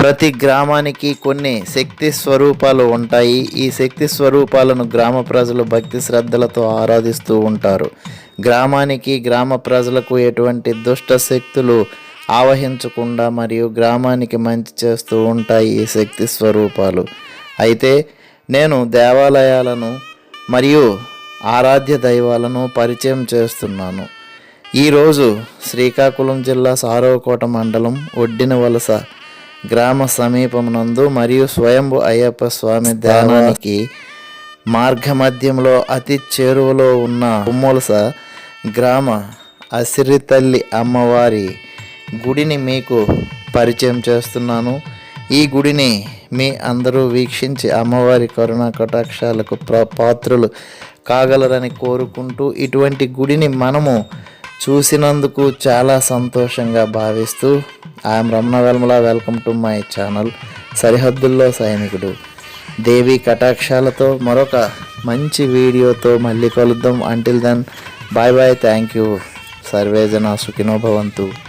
ప్రతి గ్రామానికి కొన్ని శక్తి స్వరూపాలు ఉంటాయి. ఈ శక్తి స్వరూపాలను గ్రామ ప్రజలు భక్తి శ్రద్ధలతో ఆరాధిస్తూ ఉంటారు. గ్రామానికి గ్రామ ప్రజలకు ఎటువంటి దుష్ట శక్తులు ఆవహించకుండా మరియు గ్రామానికి మంచి చేస్తూ ఉంటాయి ఈ శక్తి స్వరూపాలు. అయితే నేను దేవాలయాలను మరియు ఆరాధ్య దైవాలను పరిచయం చేస్తున్నాను. ఈరోజు శ్రీకాకుళం జిల్లా సారవకోట మండలం ఒడ్డిన వలస గ్రామ సమీపమునందు మరియు స్వయంభు అయ్యప్ప స్వామి ధ్యానానికి మార్గమధ్యంలో అతి చేరువలో ఉన్న ఉమ్మొలస గ్రామ అసిరితల్లి అమ్మవారి గుడిని మీకు పరిచయం చేస్తున్నాను. ఈ గుడిని మీ అందరూ వీక్షించి అమ్మవారి కరుణా కటాక్షాలకు ప్ర- పాత్రులు కాగలరని కోరుకుంటూ ఇటువంటి గుడిని మనము చూసినందుకు చాలా సంతోషంగా భావిస్తూ I'm Ramana Velmala. Welcome to my channel సరిహద్దుల్లో సైనికుడు. దేవి కటాక్షాలతో మరొక మంచి వీడియోతో మళ్ళీ కలుద్దాం. Until then bye bye thank you సర్వేజన సుఖినో భవంతు.